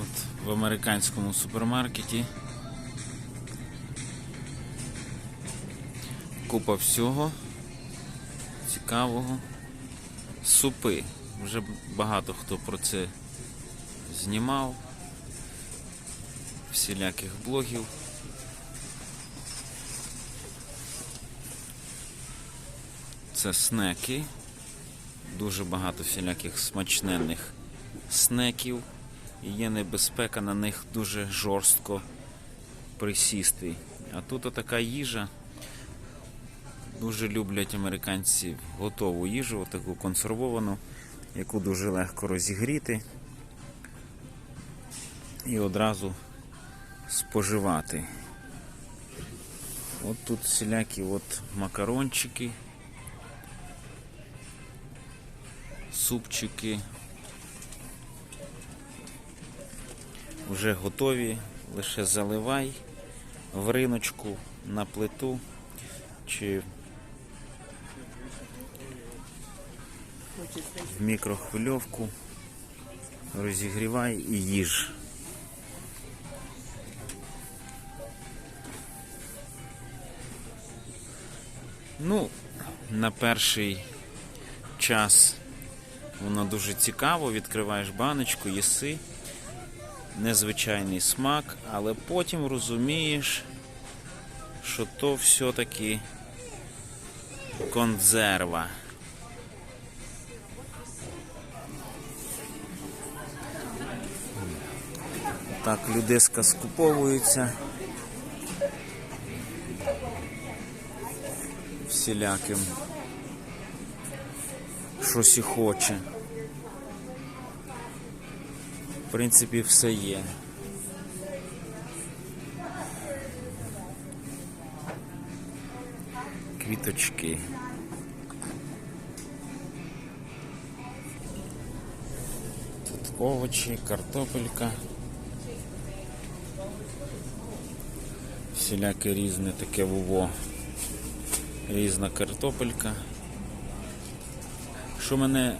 От в американському супермаркеті. Купа всього цікавого. Супи. Вже багато хто про це знімав. Всіляких блогів. Це снеки. Дуже багато всіляких смачненних снеків. І є небезпека на них дуже жорстко присісти. А тут така їжа. Дуже люблять американці готову їжу, таку консервовану, яку дуже легко розігріти і одразу споживати. От тут всілякі от макарончики, супчики. Вже готові, лише заливай в риночку на плиту чи в мікрохвильовку, розігрівай і їж. Ну, на перший час воно дуже цікаво, відкриваєш баночку, їси незвичайний смак, але потім розумієш, що то все-таки консерва. Так, людиска скуповується. Всіляким. Щось і хоче. Принципі, все є. Квіточки. Тут овочі, картопелька. Всіляке різне таке вуво. Різна картопелька. Що мене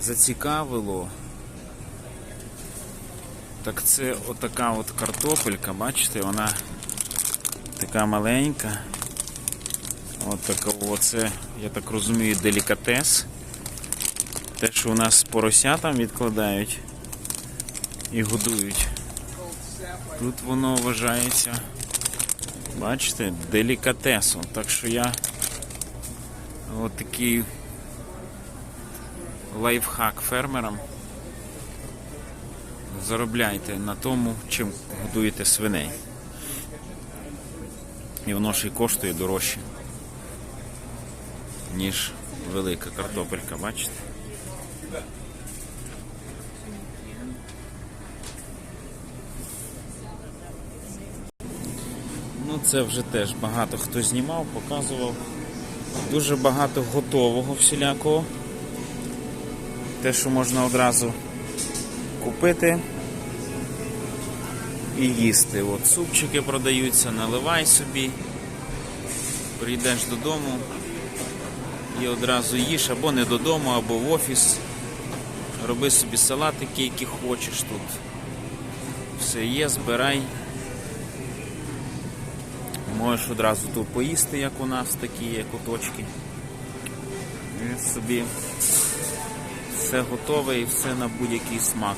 зацікавило, так це отака от картопелька, бачите, вона така маленька. От така, оце, я так розумію, делікатес. Те, що у нас поросятам відкладають і годують. Тут воно вважається, бачите, делікатесом. Так що я от такий лайфхак фермерам. Заробляйте на тому, чим годуєте свиней. І воно ще й коштує дорожче, ніж велика картопелька, бачите? Ну, це вже теж багато хто знімав, показував. Дуже багато готового всілякого. Те, що можна одразу купити і їсти. От супчики продаються, наливай собі, прийдеш додому і одразу їж або не додому, або в офіс. Роби собі салатики, які хочеш тут. Все є, збирай. Можеш одразу тут поїсти, як у нас такі є куточки. І собі все готове і все на будь-який смак.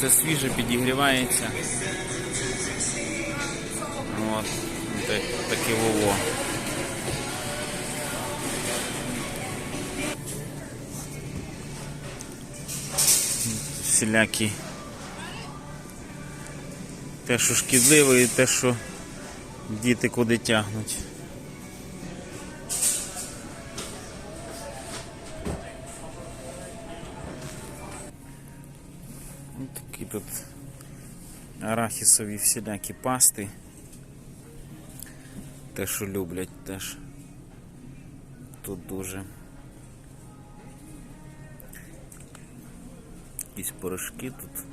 Все свіже підігрівається. От, так, таке вово. Всілякі те, що шкідливе і те, що діти куди тягнуть. Тут арахісові всілякі пасти. Те, що люблять теж. Тут дуже. Якісь порошки тут,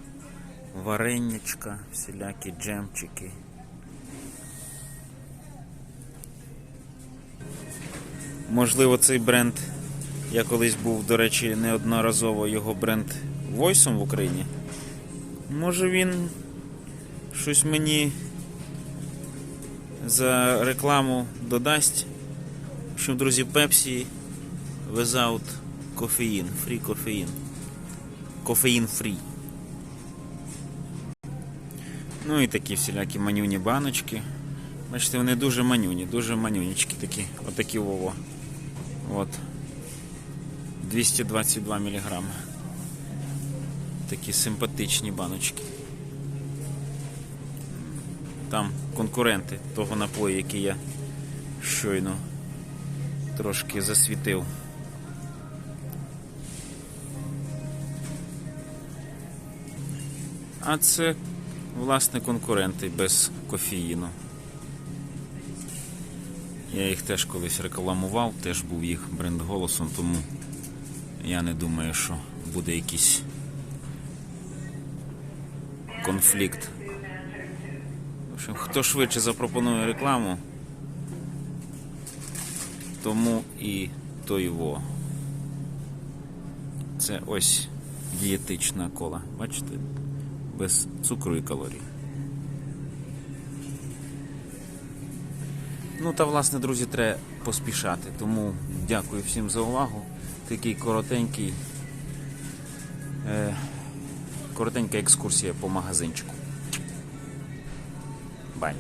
варенячка, всілякі джемчики. Можливо, цей бренд, я колись був, до речі, неодноразово його бренд войсом в Україні. Може він щось мені за рекламу додасть. Общем, друзі, Pepsi without кофеїн, free кофеїн. Кофеїн free. Ну і такі всілякі манюні баночки. Бачите, вони дуже манюні, дуже манюнічки такі. Отакі вово. От. 222 мг. Такі симпатичні баночки. Там конкуренти того напою, який я щойно трошки засвітив. А це, власне, конкуренти без кофеїну. Я їх теж колись рекламував, теж був їх бренд голосом, тому я не думаю, що буде якийсь конфлікт. В общем, хто швидше запропонує рекламу, тому і то його. Це ось дієтична кола. Бачите? Без цукру і калорій. Ну та власне, друзі, треба поспішати. Тому дякую всім за увагу. Такий коротенький, е, коротенька екскурсія по магазинчику. Бай.